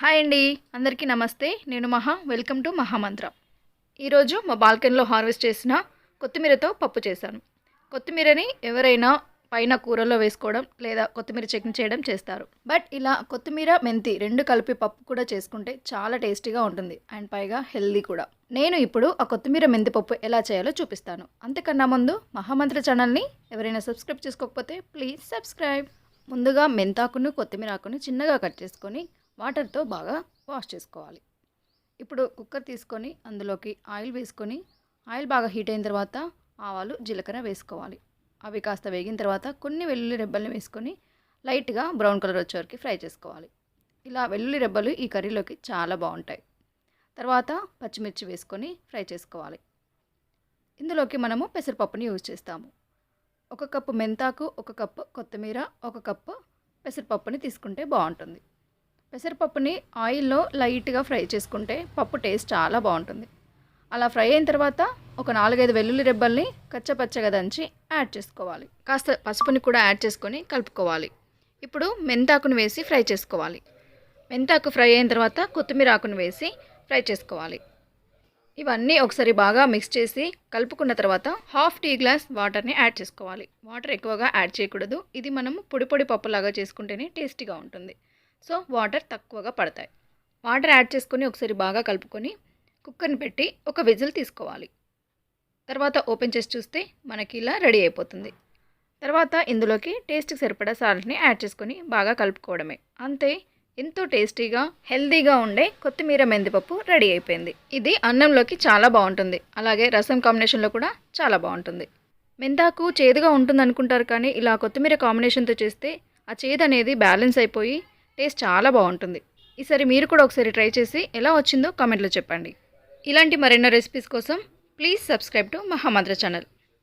Hi అండి. అందరికీ నమస్తే. నేను మహా. Welcome to Mahamantra. ఈరోజు మా బాల్కనీలో హార్వెస్ట్ చేసిన కొత్తిమీరతో పప్పు చేశాను. కొత్తిమీరని ఎవరైనా పైన కూరలో వేసుకోవడం లేదా కొత్తిమీర చట్నీ చేయడం చేస్తారు. బట్ ఇలా కొత్తిమీర మెంతి రెండు కలిపి పప్పు కూడా చేసుకుంటే చాలా టేస్టీగా ఉంటుంది అండ్ పైగా హెల్దీ కూడా. నేను ఇప్పుడు ఆ కొత్తిమీర మెంతి పప్పు ఎలా చేయాలో చూపిస్తాను. అంతకన్నా ముందు మహామంత్ర ఛానల్ని ఎవరైనా సబ్స్క్రైబ్ చేసుకోకపోతే ప్లీజ్ సబ్స్క్రైబ్. ముందుగా మెంతాకును కొత్తిమీర ఆకును చిన్నగా కట్ చేసుకొని వాటర్తో బాగా వాష్ చేసుకోవాలి. ఇప్పుడు కుక్కర్ తీసుకొని అందులోకి ఆయిల్ వేసుకొని ఆయిల్ బాగా హీట్ అయిన తర్వాత ఆవాలు జీలకర్ర వేసుకోవాలి. అవి కాస్త వేగిన తర్వాత కొన్ని వెల్లుల్లి రెబ్బల్ని వేసుకొని లైట్గా బ్రౌన్ కలర్ వచ్చేవరకు ఫ్రై చేసుకోవాలి. ఇలా వెల్లుల్లి రెబ్బలు ఈ కర్రీలోకి చాలా బాగుంటాయి. తర్వాత పచ్చిమిర్చి వేసుకొని ఫ్రై చేసుకోవాలి. ఇందులోకి మనము పెసరపప్పుని యూజ్ చేస్తాము. ఒక కప్పు మెంతాకు ఒక కప్పు కొత్తిమీర ఒక కప్పు పెసరపప్పుని తీసుకుంటే బాగుంటుంది. పెసరపప్పుని ఆయిల్లో లైట్గా ఫ్రై చేసుకుంటే పప్పు టేస్ట్ చాలా బాగుంటుంది. అలా ఫ్రై అయిన తర్వాత ఒక నాలుగైదు వెల్లుల్లి రెబ్బల్ని కచ్చపచ్చగా దంచి యాడ్ చేసుకోవాలి. కాస్త పసుపుని కూడా యాడ్ చేసుకొని కలుపుకోవాలి. ఇప్పుడు మెంతాకుని వేసి ఫ్రై చేసుకోవాలి. మెంతాకు ఫ్రై అయిన తర్వాత కొత్తిమీర ఆకును వేసి ఫ్రై చేసుకోవాలి. ఇవన్నీ ఒకసారి బాగా మిక్స్ చేసి కలుపుకున్న తర్వాత హాఫ్ టీ గ్లాస్ వాటర్ని యాడ్ చేసుకోవాలి. వాటర్ ఎక్కువగా యాడ్ చేయకూడదు. ఇది మనం పొడి పొడి పప్పులాగా చేసుకుంటేనే టేస్టీగా ఉంటుంది. సో వాటర్ తక్కువగా పడతాయి. వాటర్ యాడ్ చేసుకొని ఒకసారి బాగా కలుపుకొని కుక్కర్ని పెట్టి ఒక విజిల్ తీసుకోవాలి. తర్వాత ఓపెన్ చేసి చూస్తే మనకి ఇలా రెడీ అయిపోతుంది. తర్వాత ఇందులోకి టేస్ట్కి సరిపడా సాల్ట్ని యాడ్ చేసుకొని బాగా కలుపుకోవడమే. అంతే ఎంతో టేస్టీగా హెల్తీగా ఉండే కొత్తిమీర మెంతిపప్పు రెడీ అయిపోయింది. ఇది అన్నంలోకి చాలా బాగుంటుంది. అలాగే రసం కాంబినేషన్లో కూడా చాలా బాగుంటుంది. మెంతాకు చేదుగా ఉంటుంది అనుకుంటారు కానీ ఇలా కొత్తిమీర కాంబినేషన్తో చేస్తే ఆ చేదు అనేది బ్యాలెన్స్ అయిపోయి టేస్ట్ చాలా బాగుంటుంది. ఈసారి మీరు కూడా ఒకసారి ట్రై చేసి ఎలా వచ్చిందో కామెంట్లో చెప్పండి. ఇలాంటి మరెన్నో రెసిపీస్ కోసం please subscribe to Mahamantra channel.